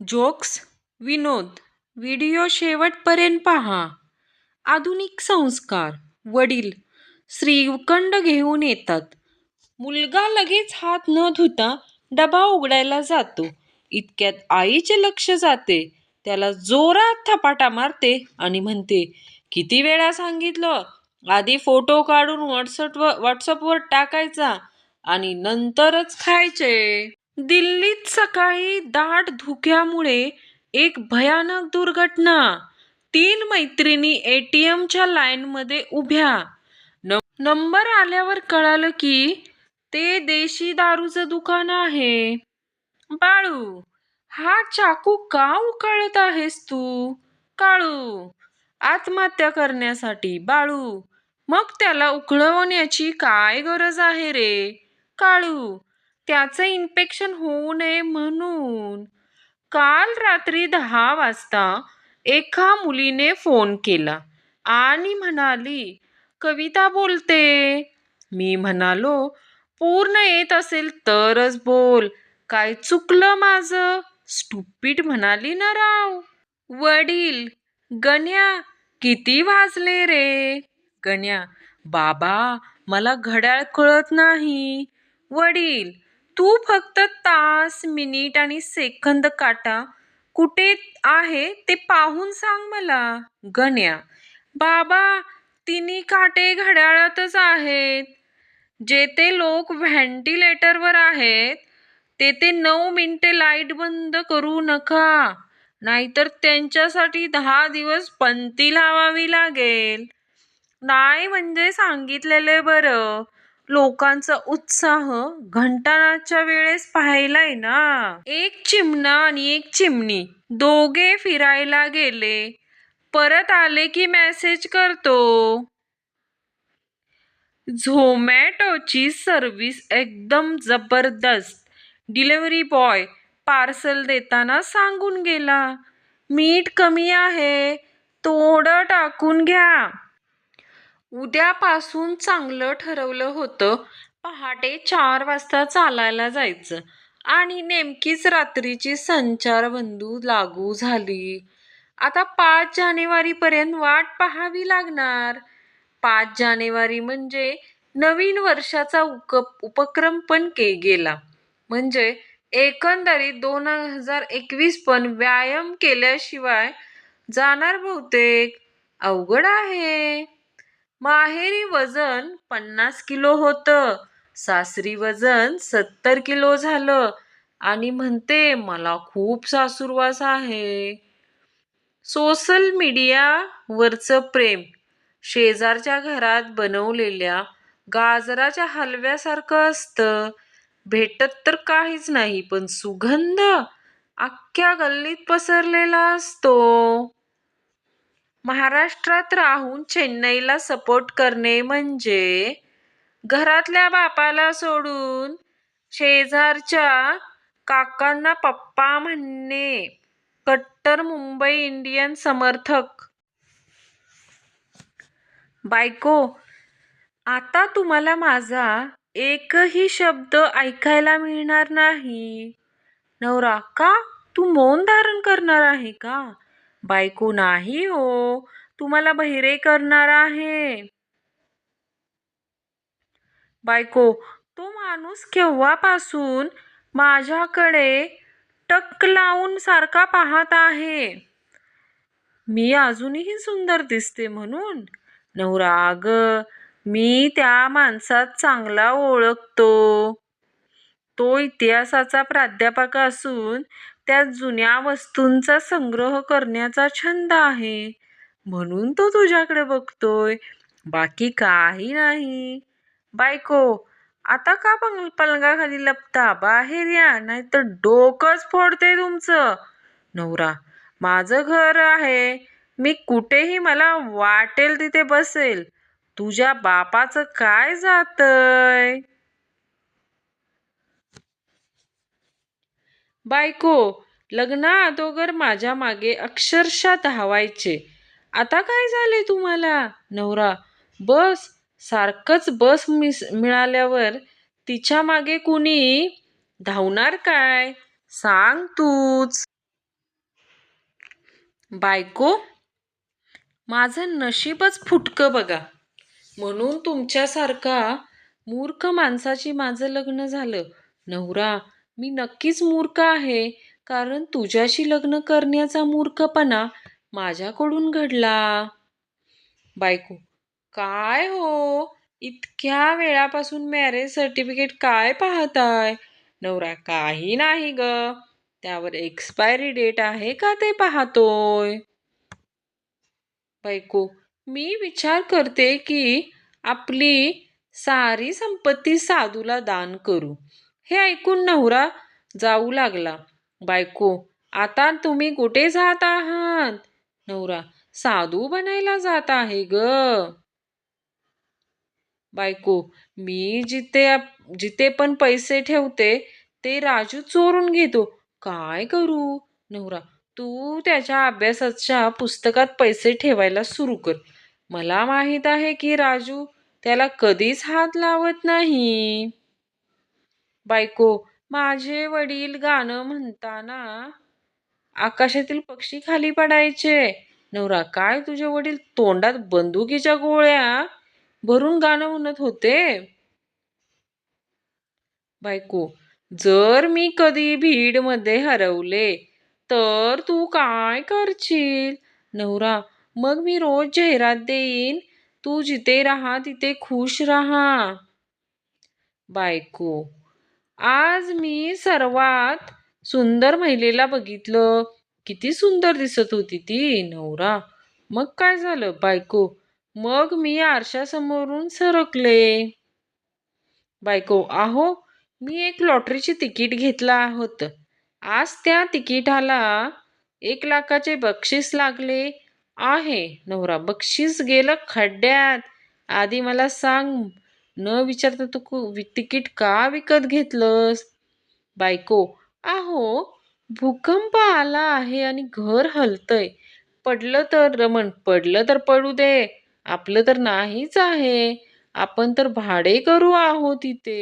Jokes विनोद video शेवटपर्यंत पहा. आधुनिक संस्कार वडील श्रीखंड घेऊन येतात. मुलगा लगेच हात न धुता डबा उघडायला जातो. इतक्यात आईचे लक्ष जाते. त्याला जोरात थपाटा मारते आणि म्हणते किती वेळा सांगितलं? आधी फोटो काढून व्हॉट्सअपवर व्हॉट्सअपवर टाकायचा आणि नंतरच खायचे. दिल्लीत सकाळी दाट धुक्यामुळे एक भयानक दुर्घटना. तीन मैत्रिणी एटीएमच्या लाईनमध्ये उभ्या. नंबर आल्यावर कळालं की ते देशी दारूचं दुकान आहे. बाळू हा चाकू का उकाळत आहेस तू? काळू आत्महत्या करण्यासाठी. बाळू मग त्याला उकळवण्याची काय गरज आहे रे? काळू त्याचं इन्फेक्शन होऊ नये म्हणून. काल रात्री दहा वाजता एका मुलीने फोन केला आणि म्हणाली कविता बोलते. मी म्हणालो पूर्ण येत असेल तरच बोल. काय चुकलं माझं? स्टुपीट म्हणाली ना राव. वडील गण्या किती वाजले रे? गण्या बाबा मला घड्याळ कळत नाही. वडील तू फक्त तास मिनिट आणि सेकंद काटा. कुठे आहे ते पाहून सांग मला. गण्या बाबा तिन्ही काटे घड्याळातच आहेत. जेथे लोक व्हेंटिलेटरवर आहेत तेथे नऊ मिनिटे लाइट बंद करू नका. नाहीतर त्यांच्यासाठी दहा दिवस पंती लावावी लागेल. नाही म्हणजे सांगितलेले बरं. लोकांचा उत्साह घंटानाच्या वेळेस पाहिलाय ना. एक चिमणा आणि एक चिमणी. दोघे फिरायला गेले. परत आले की मेसेज करतो. झोमॅटोची सर्व्हिस एकदम जबरदस्त. डिलिव्हरी बॉय पार्सल देताना सांगून गेला मीठ कमी आहे थोडं टाकून घ्या. उद्यापासून चांगलं ठरवलं होतं. पहाटे चार वाजता चालायला जायचं. आणि नेमकीच रात्रीची संचारबंदू लागू झाली. आता पाच जानेवारीपर्यंत वाट पाहावी लागणार. पाच जानेवारी म्हणजे नवीन वर्षाचा उक उपक्रम पण के गेला. म्हणजे एकंदरीत दोन हजार एकवीस पण व्यायाम केल्याशिवाय जाणार बहुतेक. अवघड आहे. माहेरी वजन पन्नास किलो होतं. सासरी वजन सत्तर किलो झालं. आणि म्हणते मला खूप सासूरवास आहे. सोशल मीडियावरचं प्रेम. शेजारच्या घरात बनवलेल्या गाजराच्या हलव्यासारखं असतं. भेटत तर काहीच नाही पण सुगंध अख्ख्या गल्लीत पसरलेला असतो. महाराष्ट्रात राहून चेन्नईला सपोर्ट करणे म्हणजे घरातल्या बापाला सोडून शेजारच्या काकांना पप्पा म्हणणे. कट्टर मुंबई इंडियन समर्थक. बायको आता तुम्हाला माझा एकही शब्द ऐकायला मिळणार नाही. नवरा का तू मौन धारण करणार आहे का? बायको नाही हो. तुम्हाला बहिरे करणार आहे. बायको तो माणूस केव्हापासून माझ्याकडे टक लावून सारखा पाहत आहे? मी अजूनही सुंदर दिसते म्हणून. नवरा अग मी त्या माणसात चांगला ओळखतो. तो इतिहासाचा प्राध्यापक असून त्या जुन्या वस्तूंचा संग्रह करण्याचा छंद आहे. म्हणून तो तुझ्याकडे बघतोय. बाकी काही नाही. बायको आता का पल पलंगाखाली लपता? बाहेर या नाहीतर डोकंच फोडते तुमचं. नवरा माझं घर आहे. मी कुठेही मला वाटेल तिथे बसेल. तुझ्या बापाचं काय जातंय? बायको लग्ना अगोदर माझ्या मागे अक्षरशः धावायचे. आता काय झाले तुम्हाला? नवरा बस. सारखंच बस मिस मिळाल्यावर तिच्यामागे कुणी? धावणार काय? सांग तूच. बायको माझं नशीबच फुटकं बघा. म्हणून तुमच्यासारखा मूर्ख माणसाची माझं लग्न झालं. नवरा मी नक्कीच मूर्ख आहे. कारण तुझ्याशी लग्न करण्याचा मूर्खपणा माझ्याकडून घडला. बायको काय हो? इतक्या वेळापासून मॅरेज सर्टिफिकेट काय पाहताय? नवरा काही नाही ग. त्यावर एक्सपायरी डेट आहे का ते पाहतोय? बायको मी विचार करते की आपली सारी संपत्ती साधूला दान करू. हे ऐकून नवरा जाऊ लागला. बायको आता तुम्ही कुठे जात आहात? नवरा साधू बनायला जात आहे ग. बायको मी जिथे जिथे पण पैसे ठेवते ते राजू चोरून घेतो. काय करू? नवरा तू त्याच्या अभ्यासाच्या पुस्तकात पैसे ठेवायला सुरू कर. मला माहीत आहे की राजू त्याला कधीच हात लावत नाही. बायको माझे वडील गाणं म्हणताना आकाशातील पक्षी खाली पडायचे. नवरा काय तुझे वडील तोंडात बंदुकीच्या गोळ्या भरून गाणं म्हणत होते? बायको जर मी कधी भीडमध्ये हरवले तर तू काय करशील? नवरा मग मी रोज जाहिरात देईन. तू जिथे राहा तिथे खुश राहा. बायको आज मी सर्वात सुंदर महिलेला बघितलं. किती सुंदर दिसत होती ती नवरा. मग काय झालं बायको? मग मी आरशासमोरून सरकले. बायको आहो मी एक लॉटरीचे तिकीट घेतला होतं आज त्या तिकिटाला एक लाखाचे बक्षीस लागले आहे. नवरा बक्षीस गेलं खड्ड्यात. आधी मला सांग न विचारता तू तिकीट का विकत घेतलंस? बायको आहो भूकंप आला आहे आणि घर हलतय. पडलं तर रमण पडलं तर पडू दे. आपलं तर नाहीच आहे. आपण तर भाडे करू आहोत तिथे